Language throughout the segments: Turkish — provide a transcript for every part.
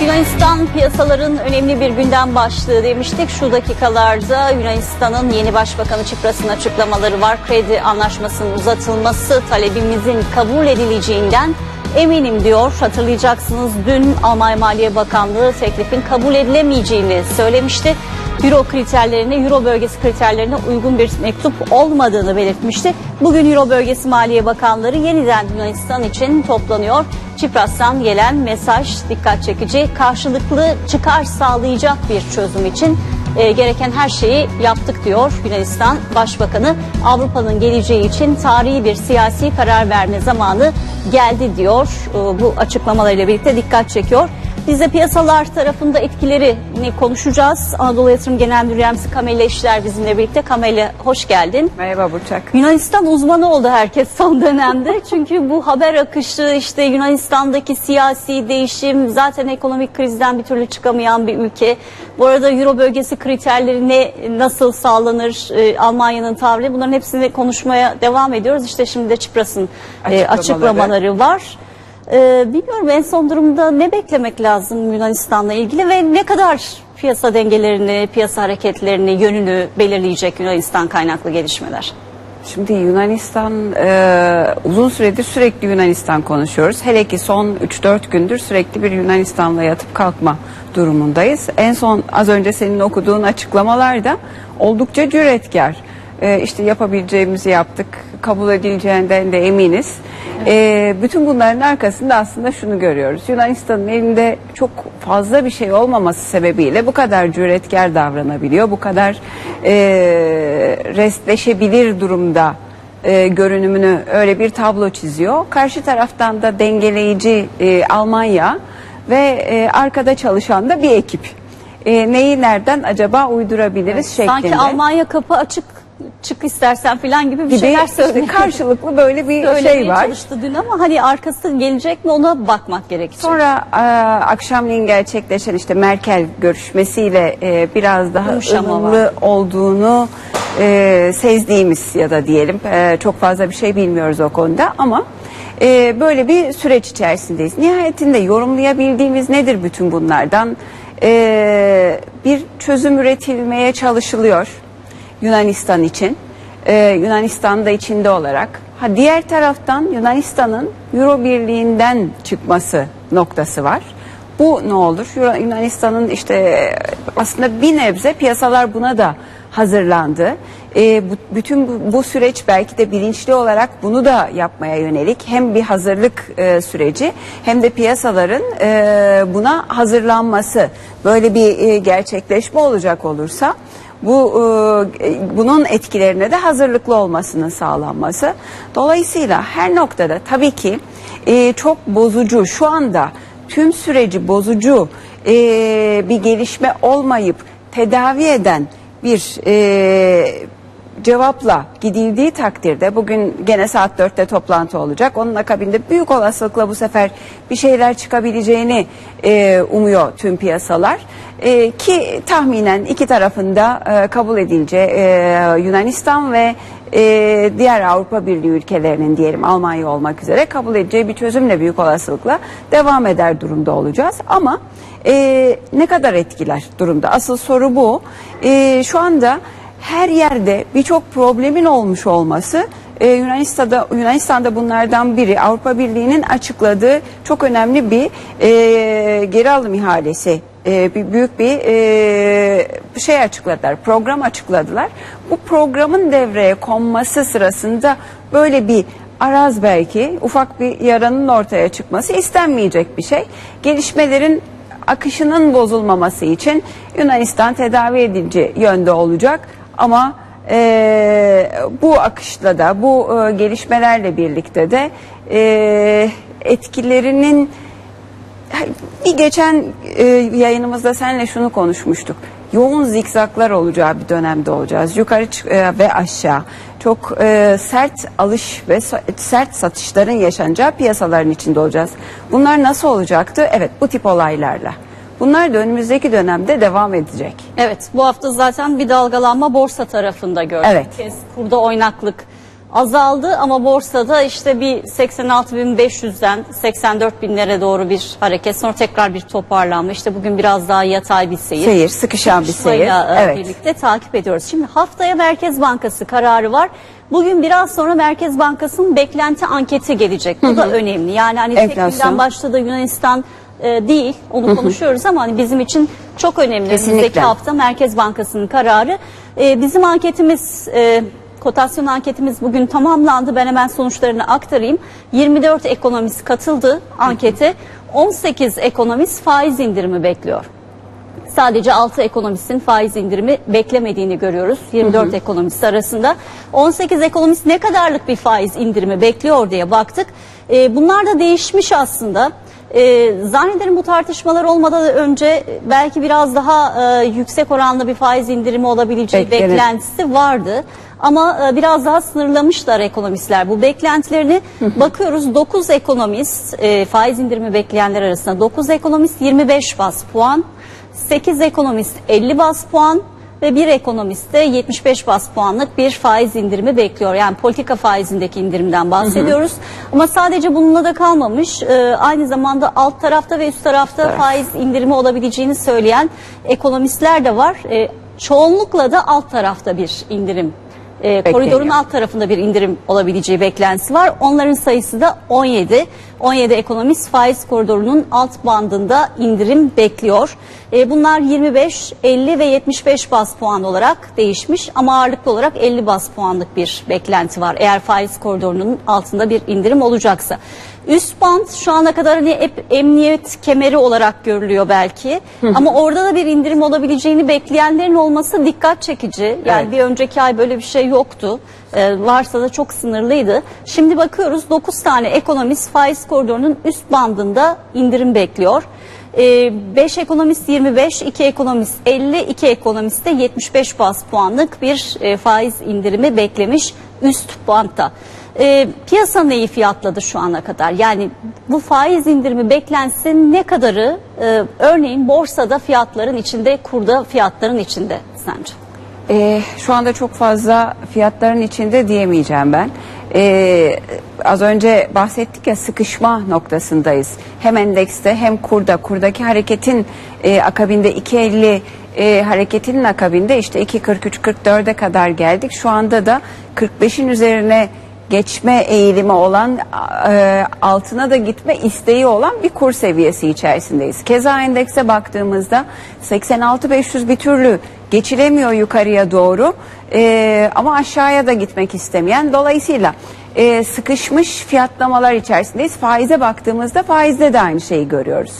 Yunanistan piyasaların önemli bir gündem başlığı demiştik. Şu dakikalarda Yunanistan'ın yeni başbakanı Çipras'ın açıklamaları var. Kredi anlaşmasının uzatılması talebimizin kabul edileceğinden eminim diyor. Hatırlayacaksınız dün Almanya Maliye Bakanlığı teklifin kabul edilemeyeceğini söylemişti. Euro kriterlerine, Euro bölgesi kriterlerine uygun bir mektup olmadığını belirtmişti. Bugün Euro bölgesi Maliye Bakanları yeniden Yunanistan için toplanıyor. Çipras'tan gelen mesaj dikkat çekici. Karşılıklı çıkar sağlayacak bir çözüm için e, gereken her şeyi yaptık diyor Yunanistan Başbakanı. Avrupa'nın geleceği için tarihi bir siyasi karar verme zamanı geldi diyor. E, bu açıklamalarıyla birlikte dikkat çekiyor. Biz de piyasalar tarafında etkilerini konuşacağız. Anadolu Yatırım Genel Müdür Yardımcısı Kamelle İşler bizimle birlikte. Kamelle hoş geldin. Merhaba Burçak. Yunanistan uzmanı oldu herkes son dönemde. Çünkü bu haber akışı işte Yunanistan'daki siyasi değişim zaten ekonomik krizden bir türlü çıkamayan bir ülke. Bu arada Euro bölgesi kriterleri ne nasıl sağlanır e, Almanya'nın tavrı bunların hepsini konuşmaya devam ediyoruz. İşte şimdi de Çipras'ın e, açıklamaları var. Ee, bilmiyorum en son durumda ne beklemek lazım Yunanistan'la ilgili ve ne kadar piyasa dengelerini, piyasa hareketlerini, yönünü belirleyecek Yunanistan kaynaklı gelişmeler? Şimdi Yunanistan e, uzun süredir sürekli Yunanistan konuşuyoruz. Hele ki son 3-4 gündür sürekli bir Yunanistan'la yatıp kalkma durumundayız. En son az önce senin okuduğun açıklamalar da oldukça cüretkar. E, işte yapabileceğimizi yaptık, kabul edileceğinden de eminiz. E, bütün bunların arkasında aslında şunu görüyoruz. Yunanistan'ın elinde çok fazla bir şey olmaması sebebiyle bu kadar cüretkar davranabiliyor, bu kadar e, restleşebilir durumda e, görünümünü öyle bir tablo çiziyor. Karşı taraftan da dengeleyici e, Almanya ve e, arkada çalışan da bir ekip. E, neyi nereden acaba uydurabiliriz şeklinde. Sanki Almanya kapı açık çık istersen falan gibi bir gibi şeyler söylüyor. karşılıklı böyle bir şey var. çalıştı dün ama hani arkası gelecek mi ona bakmak gerekecek. Sonra e, akşamleyin gerçekleşen işte Merkel görüşmesiyle e, biraz daha Yumuşama ılımlı olduğunu e, sezdiğimiz ya da diyelim e, çok fazla bir şey bilmiyoruz o konuda ama e, böyle bir süreç içerisindeyiz. Nihayetinde yorumlayabildiğimiz nedir bütün bunlardan? E, bir çözüm üretilmeye çalışılıyor Yunanistan için. E, Yunanistan da içinde olarak. Ha diğer taraftan Yunanistan'ın Euro Birliği'nden çıkması noktası var. Bu ne olur? Yunanistan'ın işte aslında bir nebze piyasalar buna da hazırlandı. E, bu, bütün bu, bu süreç belki de bilinçli olarak bunu da yapmaya yönelik hem bir hazırlık e, süreci hem de piyasaların e, buna hazırlanması böyle bir e, gerçekleşme olacak olursa bu e, bunun etkilerine de hazırlıklı olmasının sağlanması. Dolayısıyla her noktada tabii ki e, çok bozucu şu anda tüm süreci bozucu e, bir gelişme olmayıp tedavi eden bir e, cevapla gidildiği takdirde bugün gene saat 4'te toplantı olacak. Onun akabinde büyük olasılıkla bu sefer bir şeyler çıkabileceğini e, umuyor tüm piyasalar. E, ki tahminen iki tarafında e, kabul edilce e, Yunanistan ve e, diğer Avrupa Birliği ülkelerinin diyelim Almanya olmak üzere kabul edeceği bir çözümle büyük olasılıkla devam eder durumda olacağız. Ama e, ne kadar etkiler durumda? Asıl soru bu. E, şu anda her yerde birçok problemin olmuş olması e, Yunanistan'da Yunanistan'da bunlardan biri Avrupa Birliği'nin açıkladığı çok önemli bir e, geri alım ihalesi e, bir büyük bir e, şey açıkladılar program açıkladılar. Bu programın devreye konması sırasında böyle bir araz belki ufak bir yaranın ortaya çıkması istenmeyecek bir şey. Gelişmelerin akışının bozulmaması için Yunanistan tedavi edici yönde olacak ama e, bu akışla da bu e, gelişmelerle birlikte de e, etkilerinin bir geçen e, yayınımızda seninle şunu konuşmuştuk. Yoğun zikzaklar olacağı bir dönemde olacağız. Yukarı e, ve aşağı. Çok e, sert alış ve sert satışların yaşanacağı piyasaların içinde olacağız. Bunlar nasıl olacaktı? Evet bu tip olaylarla. Bunlar da önümüzdeki dönemde devam edecek. Evet bu hafta zaten bir dalgalanma borsa tarafında gördük. Evet. Bir kez kurda oynaklık azaldı ama borsada işte bir 86.500'den 84.000'lere doğru bir hareket sonra tekrar bir toparlanma işte bugün biraz daha yatay bir seyir. Seyir, sıkışan bir seyir. E, Evet. birlikte takip ediyoruz. Şimdi haftaya Merkez Bankası kararı var. Bugün biraz sonra Merkez Bankası'nın beklenti anketi gelecek. Bu da önemli. Yani hani tek Enflasyon. günden başladı Yunanistan e, değil. Onu konuşuyoruz ama hani bizim için çok önemli. Kesinlikle. Önümüzdeki hafta Merkez Bankası'nın kararı. E, bizim anketimiz e, kotasyon anketimiz bugün tamamlandı. Ben hemen sonuçlarını aktarayım. 24 ekonomist katıldı ankete. 18 ekonomist faiz indirimi bekliyor. Sadece 6 ekonomistin faiz indirimi beklemediğini görüyoruz 24 ekonomist arasında. 18 ekonomist ne kadarlık bir faiz indirimi bekliyor diye baktık. Ee, bunlar da değişmiş aslında. Ee, zannederim bu tartışmalar olmadan önce belki biraz daha e, yüksek oranlı bir faiz indirimi olabileceği Beklenir. beklentisi vardı. Ama e, biraz daha sınırlamışlar ekonomistler bu beklentilerini. Bakıyoruz 9 ekonomist e, faiz indirimi bekleyenler arasında 9 ekonomist 25 bas puan. 8 ekonomist 50 bas puan ve bir ekonomist de 75 bas puanlık bir faiz indirimi bekliyor. Yani politika faizindeki indirimden bahsediyoruz. Ama sadece bununla da kalmamış. Ee, aynı zamanda alt tarafta ve üst tarafta taraf. faiz indirimi olabileceğini söyleyen ekonomistler de var. Ee, çoğunlukla da alt tarafta bir indirim e, koridorun alt tarafında bir indirim olabileceği beklentisi var. Onların sayısı da 17. 17 ekonomist faiz koridorunun alt bandında indirim bekliyor. E, bunlar 25, 50 ve 75 bas puan olarak değişmiş ama ağırlıklı olarak 50 bas puanlık bir beklenti var. Eğer faiz koridorunun altında bir indirim olacaksa. Üst band şu ana kadar hani hep emniyet kemeri olarak görülüyor belki. Ama orada da bir indirim olabileceğini bekleyenlerin olması dikkat çekici. Yani Evet. bir önceki ay böyle bir şey yoktu. Ee, varsa da çok sınırlıydı. Şimdi bakıyoruz 9 tane ekonomist faiz koridorunun üst bandında indirim bekliyor. 5 ekonomist 25, 2 ekonomist 50, 2 ekonomist de 75 bas puanlık bir e, faiz indirimi beklemiş üst bantta. E, piyasa neyi fiyatladı şu ana kadar? Yani bu faiz indirimi beklentisi ne kadarı e, örneğin borsada fiyatların içinde, kurda fiyatların içinde sence? Ee, şu anda çok fazla fiyatların içinde diyemeyeceğim ben. Ee, az önce bahsettik ya sıkışma noktasındayız. Hem endekste hem kurda. Kurdaki hareketin e, akabinde 2.50 e, hareketinin akabinde işte 2.43-44'e kadar geldik. Şu anda da 45'in üzerine geçme eğilimi olan e, altına da gitme isteği olan bir kur seviyesi içerisindeyiz. Keza endekse baktığımızda 86-500 bir türlü geçilemiyor yukarıya doğru E, ama aşağıya da gitmek istemeyen dolayısıyla e, sıkışmış fiyatlamalar içerisindeyiz. Faize baktığımızda faizde de aynı şeyi görüyoruz.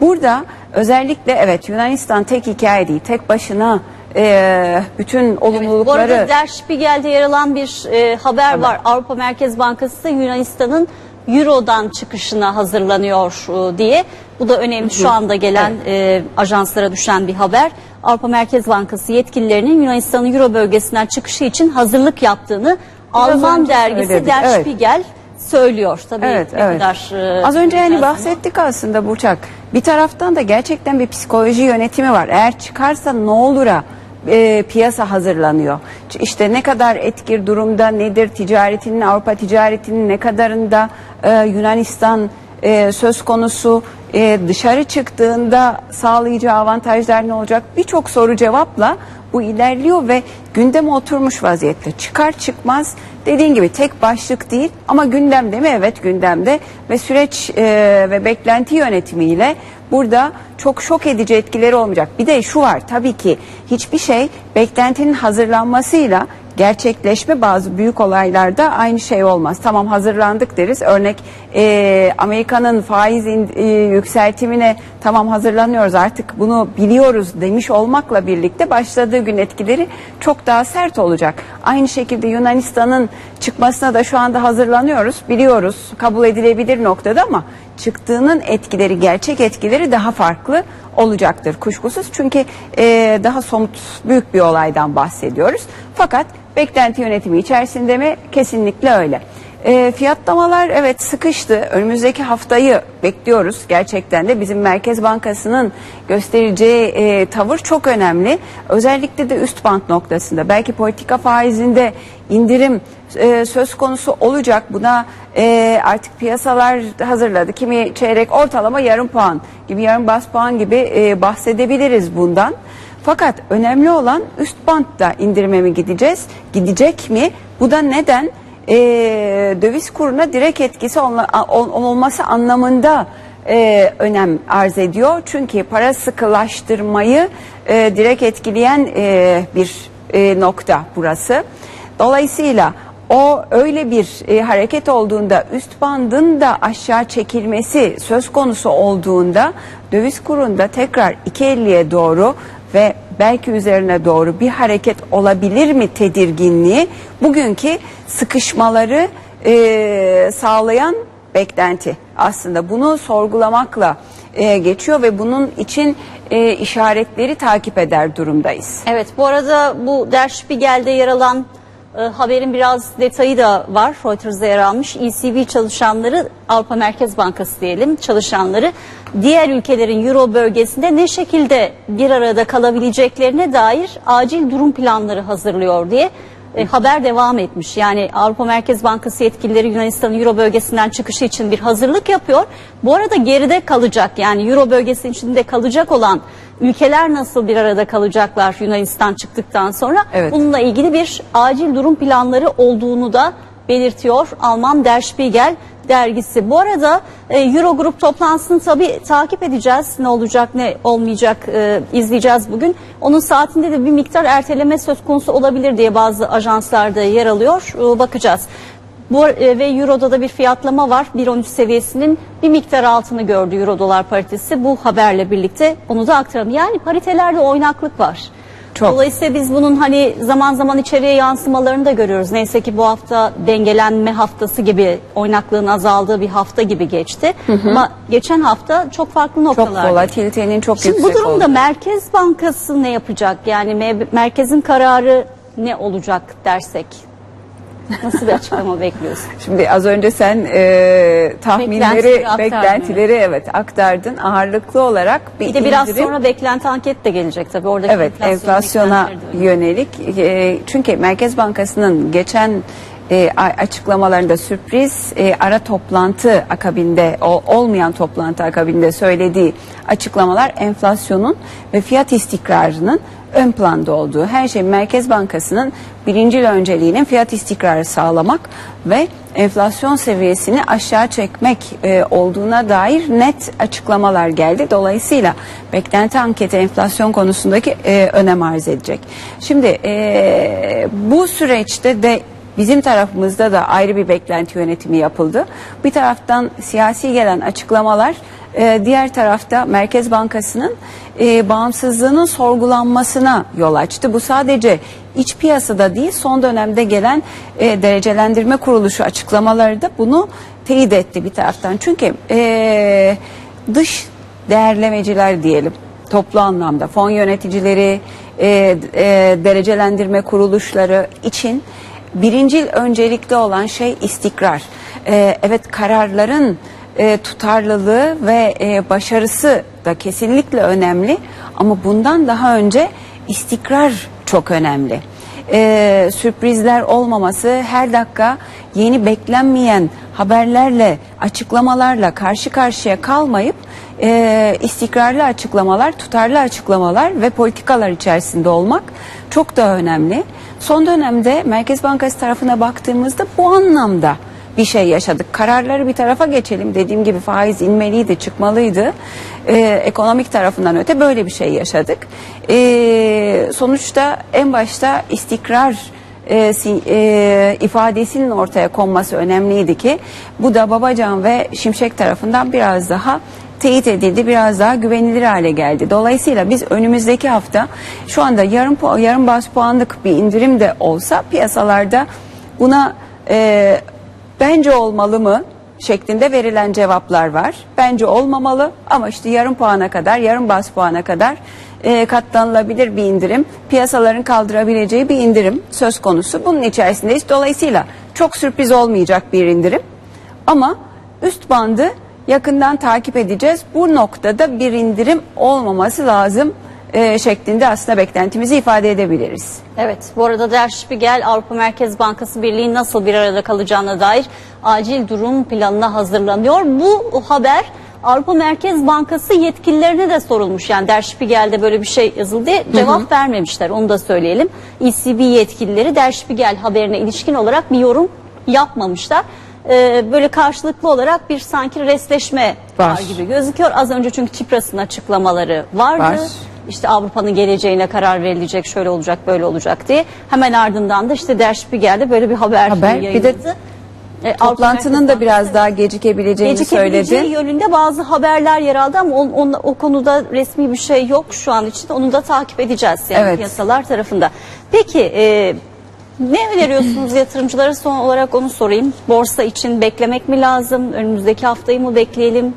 Burada özellikle evet Yunanistan tek hikaye değil tek başına e, bütün Bu olumlulukları arada Der Spiegel'de yer alan bir e, haber var. Avrupa Merkez Bankası Yunanistan'ın Euro'dan çıkışına hazırlanıyor e, diye. Bu da önemli şu anda gelen e, ajanslara düşen bir haber. Avrupa Merkez Bankası yetkililerinin Yunanistan'ın Euro bölgesinden çıkışı için hazırlık yaptığını Alman önce dergisi söyledik, Der evet. söylüyor. Tabii Evet, ne evet. kadar e, Az önce hani bileceğiz ama. bahsettik aslında Burçak. Bir taraftan da gerçekten bir psikoloji yönetimi var. Eğer çıkarsa ne olura e, piyasa hazırlanıyor. İşte ne kadar etkili durumda nedir ticaretinin Avrupa ticaretinin ne kadarında e, Yunanistan e, söz konusu e, dışarı çıktığında sağlayacağı avantajlar ne olacak? Birçok soru cevapla bu ilerliyor ve gündeme oturmuş vaziyette. Çıkar çıkmaz dediğin gibi tek başlık değil ama gündemde mi? Evet gündemde ve süreç e, ve beklenti yönetimiyle burada çok şok edici etkileri olmayacak. Bir de şu var tabii ki hiçbir şey beklentinin hazırlanmasıyla gerçekleşme bazı büyük olaylarda aynı şey olmaz. Tamam hazırlandık deriz. Örnek e, Amerika'nın faiz in- e, yükseltimine tamam hazırlanıyoruz artık bunu biliyoruz demiş olmakla birlikte başladığı gün etkileri çok daha sert olacak. Aynı şekilde Yunanistan'ın çıkmasına da şu anda hazırlanıyoruz. Biliyoruz kabul edilebilir noktada ama çıktığının etkileri gerçek etkileri daha farklı olacaktır kuşkusuz. Çünkü e, daha somut büyük bir olaydan bahsediyoruz. Fakat beklenti yönetimi içerisinde mi? Kesinlikle öyle. E, fiyatlamalar evet sıkıştı. Önümüzdeki haftayı bekliyoruz. Gerçekten de bizim Merkez Bankası'nın göstereceği e, tavır çok önemli. Özellikle de üst band noktasında. Belki politika faizinde indirim e, söz konusu olacak. Buna e, artık piyasalar hazırladı. Kimi çeyrek ortalama yarım puan gibi yarım bas puan gibi e, bahsedebiliriz bundan. Fakat önemli olan üst bantta indirime mi gideceğiz? Gidecek mi? Bu da neden? E, döviz kuruna direkt etkisi olma, ol, olması anlamında e, önem arz ediyor. Çünkü para sıkılaştırmayı e, direkt etkileyen e, bir e, nokta burası. Dolayısıyla o öyle bir e, hareket olduğunda üst bandın da aşağı çekilmesi söz konusu olduğunda döviz kurunda tekrar 2.50'ye doğru ve belki üzerine doğru bir hareket olabilir mi tedirginliği bugünkü sıkışmaları e, sağlayan beklenti aslında bunu sorgulamakla e, geçiyor ve bunun için e, işaretleri takip eder durumdayız. Evet bu arada bu Der Spiegel'de yer alan e, haberin biraz detayı da var. Reuters'da yer almış. ECB çalışanları Avrupa Merkez Bankası diyelim çalışanları diğer ülkelerin Euro bölgesinde ne şekilde bir arada kalabileceklerine dair acil durum planları hazırlıyor diye e, haber devam etmiş. Yani Avrupa Merkez Bankası yetkilileri Yunanistan'ın Euro bölgesinden çıkışı için bir hazırlık yapıyor. Bu arada geride kalacak yani Euro bölgesi içinde kalacak olan ülkeler nasıl bir arada kalacaklar Yunanistan çıktıktan sonra Evet. bununla ilgili bir acil durum planları olduğunu da belirtiyor Alman Der Spiegel dergisi. Bu arada e, Eurogrup toplantısını tabii takip edeceğiz. Ne olacak ne olmayacak e, izleyeceğiz bugün. Onun saatinde de bir miktar erteleme söz konusu olabilir diye bazı ajanslarda yer alıyor. E, bakacağız. Bu e, ve Euro'da da bir fiyatlama var. 1.13 seviyesinin bir miktar altını gördü Euro dolar paritesi. Bu haberle birlikte onu da aktaralım. Yani paritelerde oynaklık var. Çok. Dolayısıyla biz bunun hani zaman zaman içeriye yansımalarını da görüyoruz. Neyse ki bu hafta dengelenme haftası gibi oynaklığın azaldığı bir hafta gibi geçti. Ama geçen hafta çok farklı Çok noktalar. volatilitenin çok Şimdi yüksek bu durumda olduğu. Merkez Bankası ne yapacak? Yani me- merkezin kararı ne olacak dersek? Nasıl bir açıklama bekliyorsun? Şimdi az önce sen e, tahminleri, Beklentileri evet aktardın. Ağırlıklı olarak bir, Bir de biraz indirim- sonra beklenti anket de gelecek tabii. Oradaki Evet enflasyon enflasyona yönelik e, çünkü Merkez Bankası'nın geçen e, açıklamalarında sürpriz e, ara toplantı akabinde o, olmayan toplantı akabinde söylediği açıklamalar enflasyonun ve fiyat istikrarının ön planda olduğu her şey Merkez Bankası'nın birinci önceliğinin fiyat istikrarı sağlamak ve enflasyon seviyesini aşağı çekmek e, olduğuna dair net açıklamalar geldi. Dolayısıyla beklenti anketi enflasyon konusundaki e, önem arz edecek. Şimdi e, bu süreçte de Bizim tarafımızda da ayrı bir beklenti yönetimi yapıldı. Bir taraftan siyasi gelen açıklamalar, e, diğer tarafta Merkez Bankası'nın e, bağımsızlığının sorgulanmasına yol açtı. Bu sadece iç piyasada değil, son dönemde gelen e, derecelendirme kuruluşu açıklamaları da bunu teyit etti bir taraftan. Çünkü e, dış değerlemeciler diyelim toplu anlamda fon yöneticileri, derecelendirme kuruluşları için birincil öncelikli olan şey istikrar. Evet kararların e, tutarlılığı ve e, başarısı da kesinlikle önemli ama bundan daha önce istikrar çok önemli. E, sürprizler olmaması her dakika yeni beklenmeyen haberlerle açıklamalarla karşı karşıya kalmayıp e, istikrarlı açıklamalar, tutarlı açıklamalar ve politikalar içerisinde olmak çok da önemli. Son dönemde Merkez Bankası tarafına baktığımızda bu anlamda bir şey yaşadık. Kararları bir tarafa geçelim. Dediğim gibi faiz inmeliydi, çıkmalıydı. Ee, ekonomik tarafından öte böyle bir şey yaşadık. Ee, sonuçta en başta istikrar e, e, ifadesinin ortaya konması önemliydi ki bu da Babacan ve Şimşek tarafından biraz daha teyit edildi, biraz daha güvenilir hale geldi. Dolayısıyla biz önümüzdeki hafta şu anda yarım yarım bas puanlık bir indirim de olsa piyasalarda buna e, bence olmalı mı şeklinde verilen cevaplar var. Bence olmamalı ama işte yarım puana kadar, yarım bas puana kadar e, katlanılabilir bir indirim, piyasaların kaldırabileceği bir indirim söz konusu. Bunun içerisindeyiz. Dolayısıyla Çok sürpriz olmayacak bir indirim. Ama üst bandı yakından takip edeceğiz. Bu noktada bir indirim olmaması lazım e, şeklinde aslında beklentimizi ifade edebiliriz. Evet, bu arada Der Spiegel Avrupa Merkez Bankası Birliği nasıl bir arada kalacağına dair acil durum planına hazırlanıyor. Bu haber Avrupa Merkez Bankası yetkililerine de sorulmuş. Yani Der Spiegel'de böyle bir şey yazıldı. Cevap vermemişler, onu da söyleyelim. ECB yetkilileri Der Spiegel haberine ilişkin olarak bir yorum yapmamışlar. Ee, böyle karşılıklı olarak bir sanki resleşme var, Var. gibi gözüküyor. Az önce çünkü Çipras'ın açıklamaları vardı. Var. İşte Avrupa'nın geleceğine karar verilecek, şöyle olacak, böyle olacak diye. Hemen ardından da işte Der Spiegel'de böyle bir haber, Haber, bir de. E, Toplantının da biraz daha gecikebileceğini Gecikebileceği söyledi. yönünde bazı haberler yer aldı ama on, on- o konuda resmi bir şey yok şu an için. Onu da takip edeceğiz yani Evet. piyasalar tarafında. Peki e, ne öneriyorsunuz yatırımcılara son olarak onu sorayım. Borsa için beklemek mi lazım? Önümüzdeki haftayı mı bekleyelim?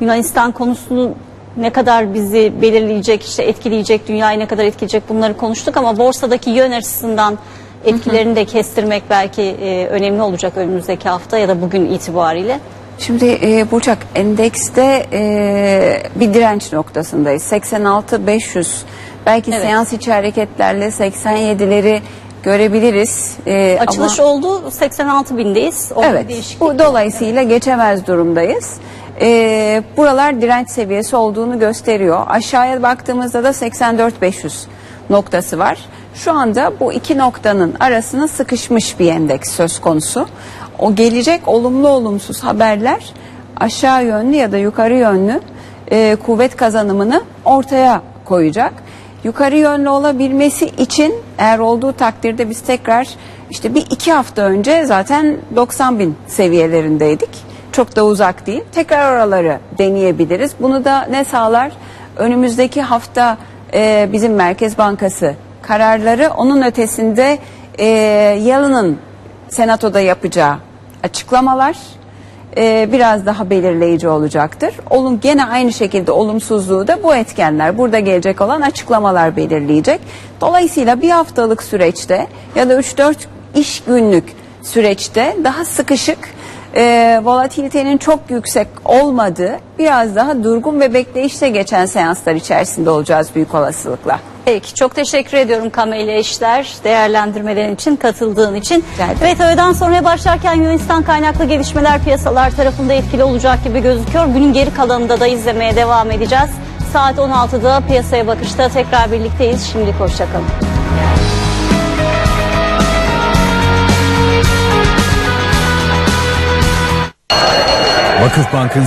Yunanistan konusunu ne kadar bizi belirleyecek, işte etkileyecek, dünyayı ne kadar etkileyecek bunları konuştuk ama borsadaki yön açısından etkilerini de kestirmek belki e, önemli olacak önümüzdeki hafta ya da bugün itibariyle. Şimdi e, Burçak endekste e, bir direnç noktasındayız. 86 500 belki Evet. seans içi hareketlerle 87'leri görebiliriz. E, Açılış ama- oldu 86 bindeyiz. Orada Evet. değişiklik Bu dolayısıyla geçemez durumdayız. Ee, buralar direnç seviyesi olduğunu gösteriyor. Aşağıya baktığımızda da 84.500 noktası var. Şu anda bu iki noktanın arasına sıkışmış bir endeks söz konusu. O gelecek olumlu olumsuz haberler aşağı yönlü ya da yukarı yönlü e, kuvvet kazanımını ortaya koyacak. Yukarı yönlü olabilmesi için eğer olduğu takdirde biz tekrar işte bir iki hafta önce zaten 90 bin seviyelerindeydik. Çok da uzak değil. Tekrar oraları deneyebiliriz. Bunu da ne sağlar? Önümüzdeki hafta e, bizim Merkez Bankası kararları onun ötesinde e, Yalın'ın senatoda yapacağı açıklamalar e, biraz daha belirleyici olacaktır. Olum gene aynı şekilde olumsuzluğu da bu etkenler burada gelecek olan açıklamalar belirleyecek. Dolayısıyla bir haftalık süreçte ya da 3-4 iş günlük süreçte daha sıkışık e, volatilitenin çok yüksek olmadığı biraz daha durgun ve bekleyişte geçen seanslar içerisinde olacağız büyük olasılıkla. Peki çok teşekkür ediyorum Kamile İşler değerlendirmelerin için katıldığın için. Evet öğleden sonraya başlarken Yunanistan kaynaklı gelişmeler piyasalar tarafında etkili olacak gibi gözüküyor. Günün geri kalanında da izlemeye devam edeceğiz. Saat 16'da piyasaya bakışta tekrar birlikteyiz. Şimdilik hoşçakalın. Vakıfbank'ın